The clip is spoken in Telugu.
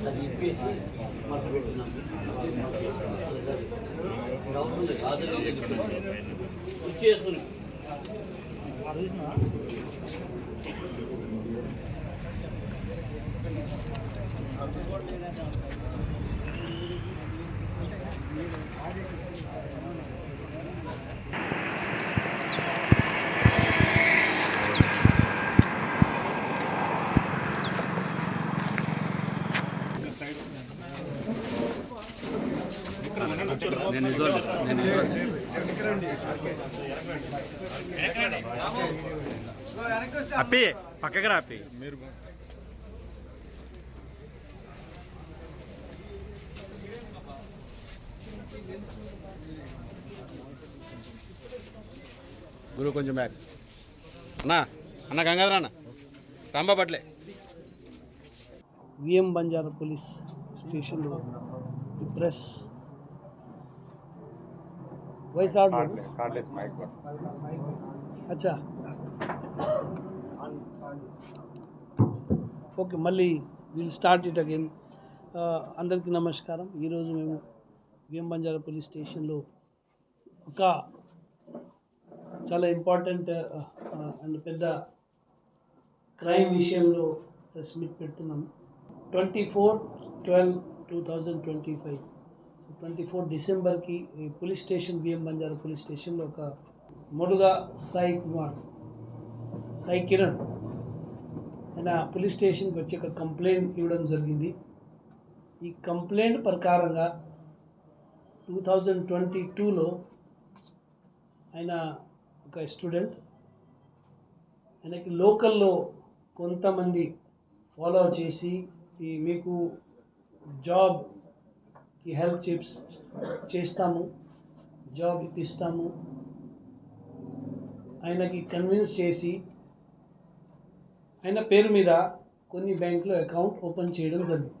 అది ఇప్పేసి మరొక పెట్టినాం గవర్నమెంట్ ఉంది కాదు చేసుకుని నేను విజువల్ చేస్తాను నేను విజువల్ చేస్తాను అప్పి పక్కకి రా అప్పి. మీరు గురు కొంచెం బ్యాక్ అన్నా అన్న గంగాధర అన్న. రాంబా పట్లే. విఎం బంజారా పోలీస్ స్టేషన్లో ప్రెస్ వాయిస్ అచ్చా. ఓకే మళ్ళీ విల్ స్టార్ట్ ఇట్ అగైన్. అందరికీ నమస్కారం. ఈరోజు మేము విఎం బంజారా పోలీస్ స్టేషన్లో ఒక చాలా ఇంపార్టెంట్ అండ్ పెద్ద క్రైమ్ విషయంలో ప్రెస్ మీట్ పెడుతున్నాం. Twenty four twelve two thousand twenty five. Twenty four డిసెంబర్కి ఈ police station B M Banjara police స్టేషన్లో ఒక మొడుగా సాయి కుమార్ సాయి కిరణ్ ఆయన పోలీస్ స్టేషన్కి వచ్చి ఒక కంప్లైంట్ ఇవ్వడం జరిగింది. ఈ కంప్లైంట్ ప్రకారంగా టూ థౌజండ్ ట్వంటీ టూలో ఆయన ఒక స్టూడెంట్ ఆయనకి లోకల్లో కొంతమంది ఫాలో చేసి ఈ మీకు కి హెల్ప్ చేస్ చేస్తాము జాబ్ ఇప్పిస్తాము. ఆయనకి కన్విన్స్ చేసి ఆయన పేరు మీద కొన్ని బ్యాంకులో అకౌంట్ ఓపెన్ చేయడం జరిగింది.